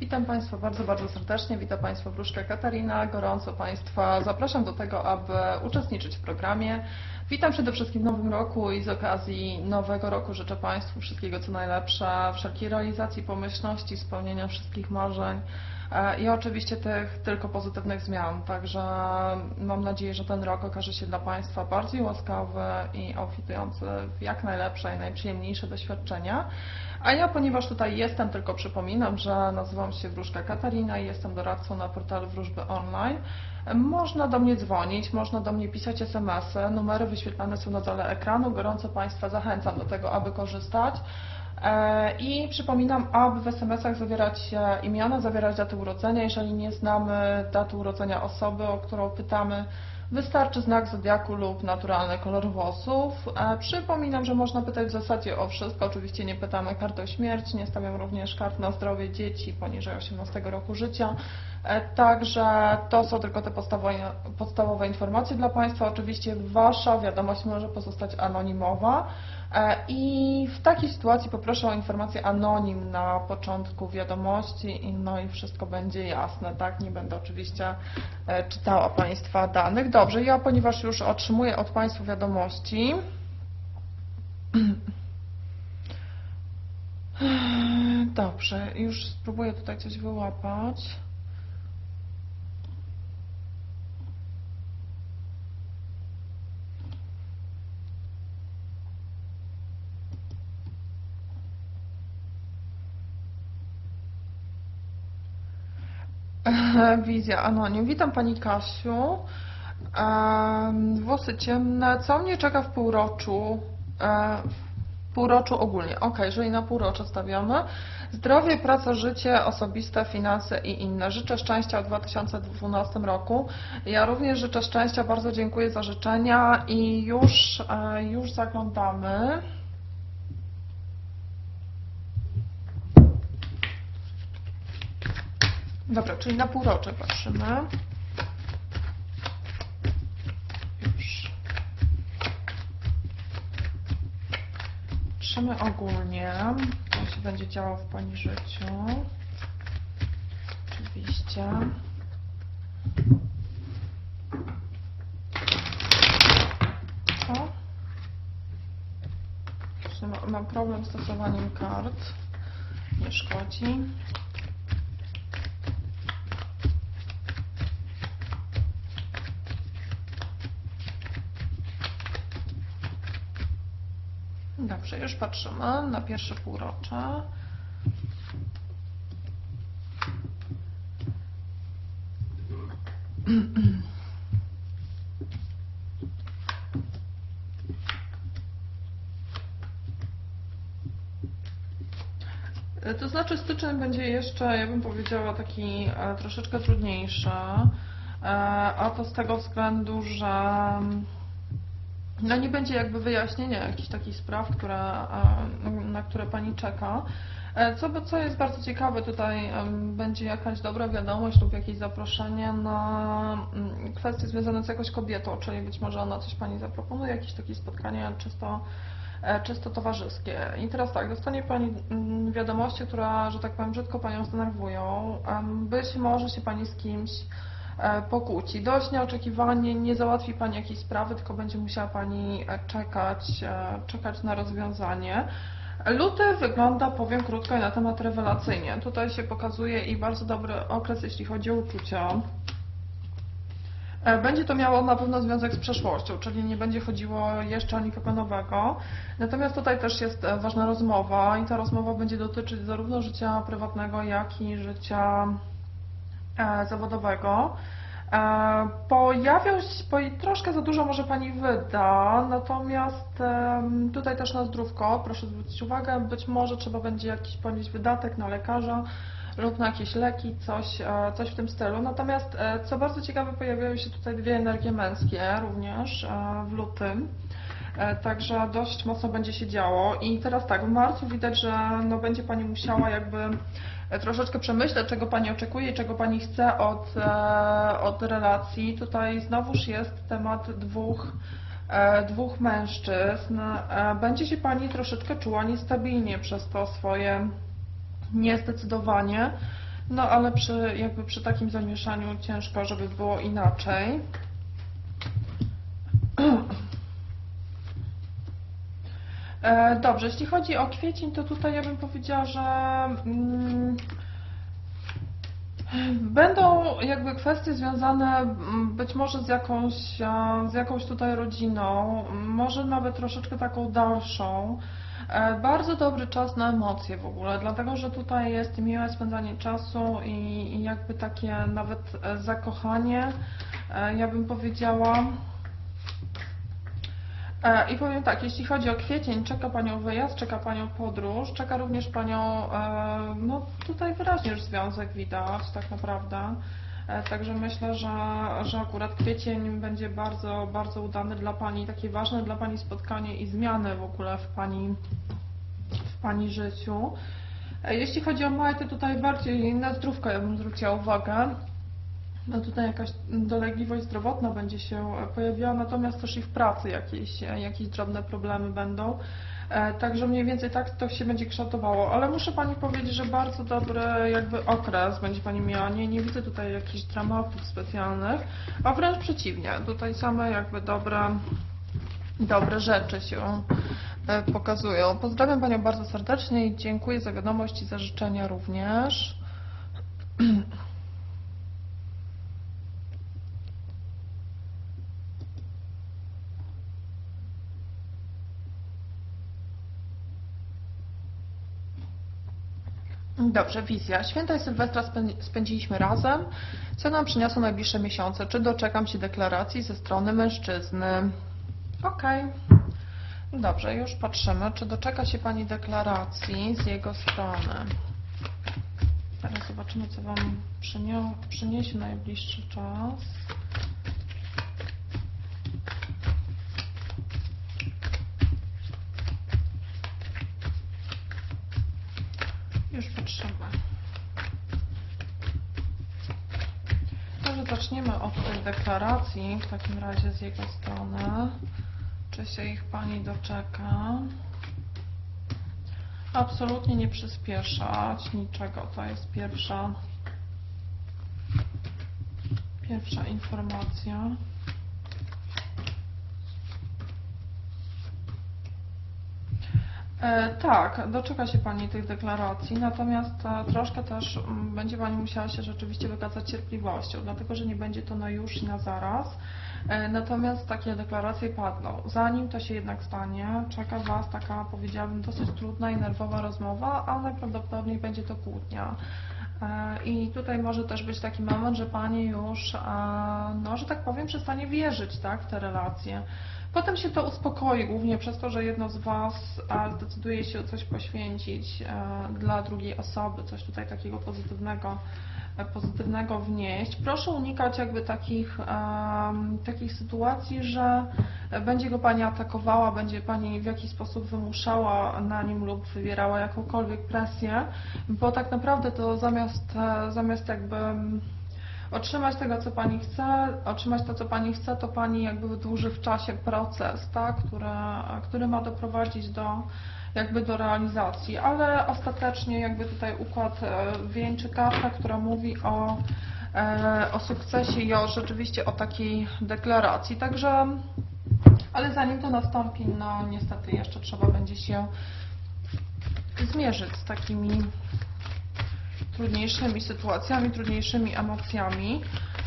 Witam Państwa bardzo, bardzo serdecznie. Witam Państwa Wróżka Katarina. Gorąco Państwa zapraszam do tego, aby uczestniczyć w programie. Witam przede wszystkim w nowym roku i z okazji nowego roku życzę Państwu wszystkiego co najlepsze, wszelkiej realizacji pomyślności, spełnienia wszystkich marzeń e, i oczywiście tych tylko pozytywnych zmian. Także mam nadzieję, że ten rok okaże się dla Państwa bardziej łaskawy i obfitujący w jak najlepsze i najprzyjemniejsze doświadczenia. A ja, ponieważ tutaj jestem, tylko przypominam, że nazywam się Wróżka Katarina i jestem doradcą na portalu Wróżby Online. Można do mnie dzwonić, można do mnie pisać SMS-y, numery wyświetlane są na dole ekranu. Gorąco Państwa zachęcam do tego, aby korzystać. E, I przypominam, aby w SMS-ach zawierać imiona, zawierać datę urodzenia. Jeżeli nie znamy daty urodzenia osoby, o którą pytamy, Wystarczy znak zodiaku lub naturalny kolor włosów. E, Przypominam, że można pytać w zasadzie o wszystko. Oczywiście nie pytamy kart o śmierć, nie stawiam również kart na zdrowie dzieci poniżej 18 roku życia. E, Także to są tylko te podstawowe, podstawowe informacje dla Państwa. Oczywiście Wasza wiadomość może pozostać anonimowa. E, I w takiej sytuacji poproszę o informację anonim na początku wiadomości no i wszystko będzie jasne, tak? Nie będę oczywiście e, czytała Państwa danych. Dobrze, ja ponieważ już otrzymuję od Państwa wiadomości, Dobrze, już spróbuję tutaj coś wyłapać. Wizja Anonim. Witam Pani Kasiu. Włosy ciemne. Co mnie czeka w półroczu? E, W półroczu ogólnie. Ok, jeżeli na półrocze stawiamy. Zdrowie, praca, życie, osobiste, finanse i inne. Życzę szczęścia w 2012 roku. Ja również życzę szczęścia. Bardzo dziękuję za życzenia i już, e, już zaglądamy. Dobra, czyli na półrocze patrzymy. Już. Patrzymy ogólnie, co się będzie działo w Pani życiu. Oczywiście. O. Czy ma- Mam problem z stosowaniem kart. Nie szkodzi. Dobrze, już patrzymy na pierwsze półrocze. To znaczy styczeń będzie jeszcze, ja bym powiedziała, taki e, troszeczkę trudniejszy, e, a to z tego względu, że no nie będzie jakby wyjaśnienia jakichś takich spraw, które, na które Pani czeka. E, Co, co jest bardzo ciekawe, tutaj będzie jakaś dobra wiadomość lub jakieś zaproszenie na mm, kwestie związane z jakąś kobietą, czyli być może ona coś Pani zaproponuje, jakieś takie spotkanie czysto, e, czysto towarzyskie. I teraz tak, dostanie Pani mm, wiadomości, które, że tak powiem, brzydko Panią zdenerwują. Być może się Pani z kimś pokłóci. Dość nieoczekiwanie, nie załatwi Pani jakiejś sprawy, tylko będzie musiała Pani e, czekać, e, czekać na rozwiązanie. Luty wygląda, powiem krótko i na temat rewelacyjnie. Tutaj się pokazuje i bardzo dobry okres, jeśli chodzi o uczucia. E, Będzie to miało na pewno związek z przeszłością, czyli nie będzie chodziło jeszcze o nikogo nowego. Natomiast tutaj też jest e, ważna rozmowa i ta rozmowa będzie dotyczyć zarówno życia prywatnego, jak i życia e, zawodowego. E, Pojawią się, troszkę za dużo może Pani wyda, natomiast tutaj też na zdrówko, proszę zwrócić uwagę, być może trzeba będzie jakiś ponieść wydatek na lekarza lub na jakieś leki, coś, e, coś w tym stylu. Natomiast e, co bardzo ciekawe, pojawiają się tutaj dwie energie męskie również e, w lutym. E, Także dość mocno będzie się działo. I teraz tak, w marcu widać, że no będzie Pani musiała jakby e, troszeczkę przemyśleć, czego Pani oczekuje i czego Pani chce od, e, od relacji. Tutaj znowuż jest temat dwóch, dwóch mężczyzn. Będzie się Pani troszeczkę czuła niestabilnie przez to swoje niezdecydowanie. No ale przy, jakby przy takim zamieszaniu ciężko, żeby było inaczej. E, Dobrze, jeśli chodzi o kwiecień, to tutaj ja bym powiedziała, że mm, będą jakby kwestie związane mm, być może z jakąś, e, z jakąś tutaj rodziną, może nawet troszeczkę taką dalszą. E, Bardzo dobry czas na emocje w ogóle, dlatego że tutaj jest miłe spędzanie czasu i, jakby takie nawet e, zakochanie, e, ja bym powiedziała. E, I powiem tak, jeśli chodzi o kwiecień, czeka Panią wyjazd, czeka Panią podróż, czeka również Panią, e, no tutaj wyraźnie już związek widać tak naprawdę. E, Także myślę, że, że akurat kwiecień będzie bardzo, bardzo udany dla Pani, takie ważne dla Pani spotkanie i zmiany w ogóle w Pani, w Pani życiu. Jeśli chodzi o maj, to tutaj bardziej na zdrówko ja bym zwróciła uwagę. No tutaj jakaś dolegliwość zdrowotna będzie się pojawiała, natomiast też i w pracy jakieś, jakieś drobne problemy będą. E, Także mniej więcej tak to się będzie kształtowało, ale muszę Pani powiedzieć, że bardzo dobry jakby okres będzie Pani miała. Nie, nie widzę tutaj jakichś dramatów specjalnych, a wręcz przeciwnie. Tutaj same jakby dobre, dobre rzeczy się e, pokazują. Pozdrawiam Panią bardzo serdecznie i dziękuję za wiadomość i za życzenia również. Dobrze, wizja. Święta i Sylwestra spę- spędziliśmy razem. Co nam przyniosą najbliższe miesiące? Czy doczekam się deklaracji ze strony mężczyzny? Okej. Dobrze, już patrzymy, czy doczeka się Pani deklaracji z jego strony. Teraz zobaczymy, co Wam przyniesie najbliższy czas. Już patrzymy. Może zaczniemy od tej deklaracji w takim razie z jego strony. Czy się ich Pani doczeka? Absolutnie nie przyspieszać niczego. To jest pierwsza, pierwsza informacja. E, Tak, doczeka się Pani tych deklaracji, natomiast e, troszkę też będzie Pani musiała się rzeczywiście wykazać cierpliwością, dlatego że nie będzie to na już i na zaraz. E, Natomiast takie deklaracje padną. Zanim to się jednak stanie, czeka Was taka, powiedziałabym, dosyć trudna i nerwowa rozmowa, a najprawdopodobniej będzie to kłótnia. E, I tutaj może też być taki moment, że Pani już, e, no, że tak powiem, przestanie wierzyć tak, w te relacje. Potem się to uspokoi, głównie przez to, że jedno z Was e, zdecyduje się coś poświęcić e, dla drugiej osoby, coś tutaj takiego pozytywnego, e, pozytywnego wnieść. Proszę unikać jakby takich, em, takich sytuacji, że będzie go Pani atakowała, będzie Pani w jakiś sposób wymuszała na nim lub wywierała jakąkolwiek presję, bo tak naprawdę to zamiast, e, zamiast jakby otrzymać tego, co Pani chce, otrzymać to, co Pani chce, to Pani jakby wydłuży w czasie proces, tak, który, który ma doprowadzić do jakby do realizacji, ale ostatecznie jakby tutaj układ e, wieńczy karta, która mówi o, e, o sukcesie i o rzeczywiście o takiej deklaracji, także ale zanim to nastąpi, no niestety jeszcze trzeba będzie się zmierzyć z takimi trudniejszymi sytuacjami, trudniejszymi emocjami.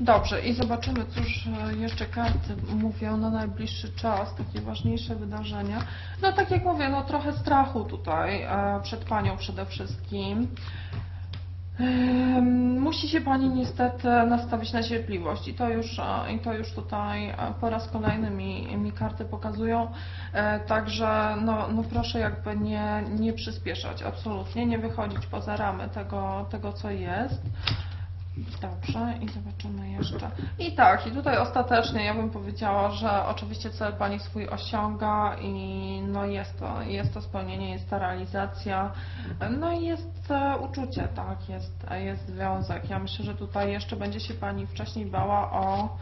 Dobrze, i zobaczymy, cóż e, jeszcze karty mówią na najbliższy czas, takie ważniejsze wydarzenia. No tak jak mówię, no trochę strachu tutaj e, przed Panią przede wszystkim. Musi się Pani niestety nastawić na cierpliwość i to już, e, i to już tutaj e, po raz kolejny mi, mi karty pokazują. E, Także no, no proszę jakby nie, nie przyspieszać, absolutnie nie wychodzić poza ramy tego, tego co jest. Dobrze, i zobaczymy jeszcze. I tak, i tutaj ostatecznie ja bym powiedziała, że oczywiście cel Pani swój osiąga i no jest to, jest to spełnienie, jest ta realizacja, no i jest e, uczucie, tak, jest, jest związek. Ja myślę, że tutaj jeszcze będzie się Pani wcześniej bała o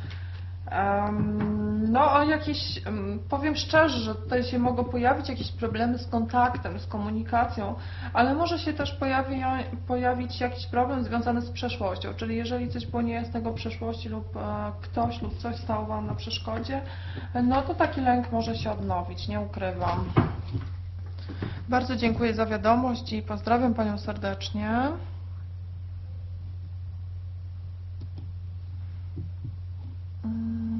Em, No, jakieś, em, powiem szczerze, że tutaj się mogą pojawić jakieś problemy z kontaktem, z komunikacją, ale może się też pojawi, pojawić jakiś problem związany z przeszłością, czyli jeżeli coś było niejasnego w przeszłości lub e, ktoś lub coś stało Wam na przeszkodzie, no to taki lęk może się odnowić, nie ukrywam. Bardzo dziękuję za wiadomość i pozdrawiam Panią serdecznie. Mm.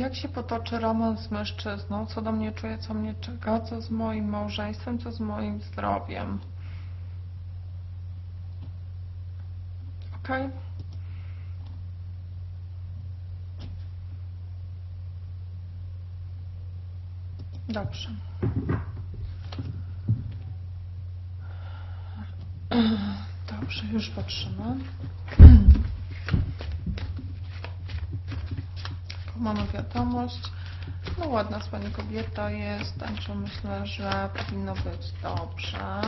Jak się potoczy romans z mężczyzną? Co do mnie czuje, co mnie czeka? Co z moim małżeństwem? Co z moim zdrowiem? Okej. Dobrze. Dobrze, już patrzymy. Mamy wiadomość. No ładna z Pani kobieta jest, także myślę, że powinno być dobrze.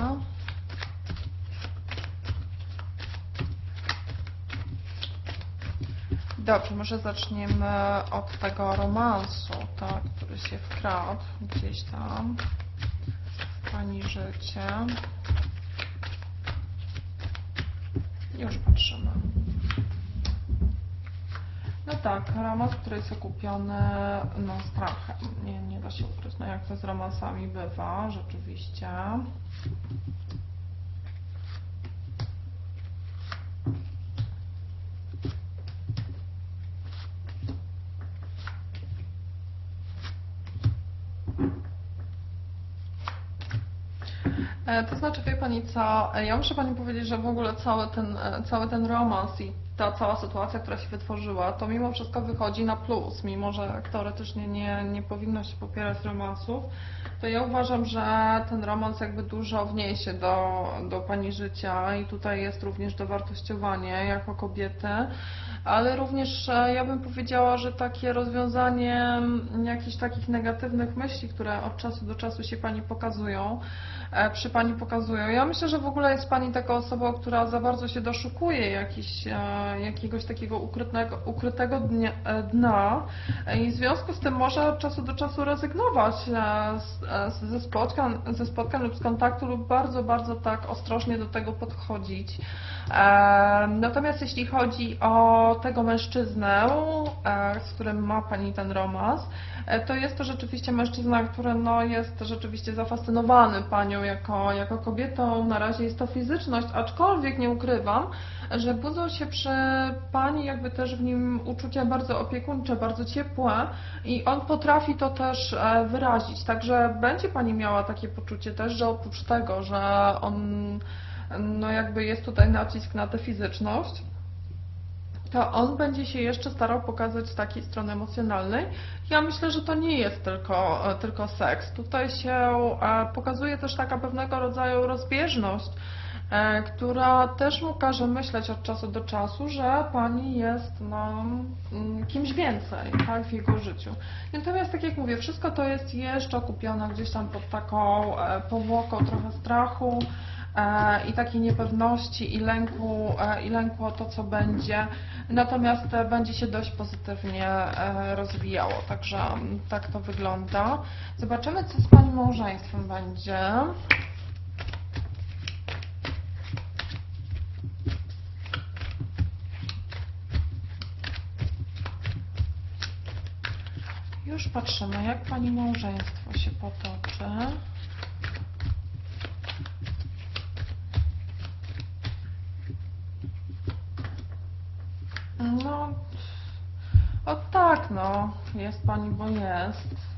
Dobrze, może zaczniemy od tego romansu, tak, który się wkradł gdzieś tam w Pani życie. Już patrzymy. No tak, romans, który jest okupiony no, strachem. Nie, nie da się ukryć, no jak to z romansami bywa, rzeczywiście. E, To znaczy, wie Pani co, e, ja muszę Pani powiedzieć, że w ogóle cały ten, e, cały ten romans i ta cała sytuacja, która się wytworzyła, to mimo wszystko wychodzi na plus, mimo że teoretycznie nie, nie powinno się popierać romansów, to ja uważam, że ten romans jakby dużo wniesie do, do Pani życia i tutaj jest również dowartościowanie jako kobiety, ale również e, ja bym powiedziała, że takie rozwiązanie jakichś takich negatywnych myśli, które od czasu do czasu się Pani pokazują, e, przy Pani pokazują. Ja myślę, że w ogóle jest Pani taką osobą, która za bardzo się doszukuje jakiś, e, jakiegoś takiego ukrytego, ukrytego dnia, e, dna i w związku z tym może od czasu do czasu rezygnować e, e, z- ze, spotkań, ze spotkań lub z kontaktu lub bardzo, bardzo tak ostrożnie do tego podchodzić. Natomiast jeśli chodzi o tego mężczyznę, z którym ma Pani ten romans, to jest to rzeczywiście mężczyzna, który no, jest rzeczywiście zafascynowany Panią jako, jako kobietą. Na razie jest to fizyczność, aczkolwiek nie ukrywam, że budzą się przy Pani jakby też w nim uczucia bardzo opiekuńcze, bardzo ciepłe i on potrafi to też e, wyrazić. Także będzie Pani miała takie poczucie też, że oprócz tego, że on no jakby jest tutaj nacisk na tę fizyczność, to on będzie się jeszcze starał pokazać takiej strony emocjonalnej. Ja myślę, że to nie jest tylko, e, tylko seks. Tutaj się e, pokazuje też taka pewnego rodzaju rozbieżność, która też mu każe myśleć od czasu do czasu, że pani jest no, mm, kimś więcej tak, w jego życiu. Natomiast tak jak mówię, wszystko to jest jeszcze okupione gdzieś tam pod taką e, powłoką trochę strachu e, i takiej niepewności i lęku, e, i lęku o to, co będzie. Natomiast e, będzie się dość pozytywnie e, rozwijało, także mm, tak to wygląda. Zobaczymy, co z Pani małżeństwem będzie. Już patrzymy, jak Pani małżeństwo się potoczy. No, o tak, no, jest Pani, bo jest.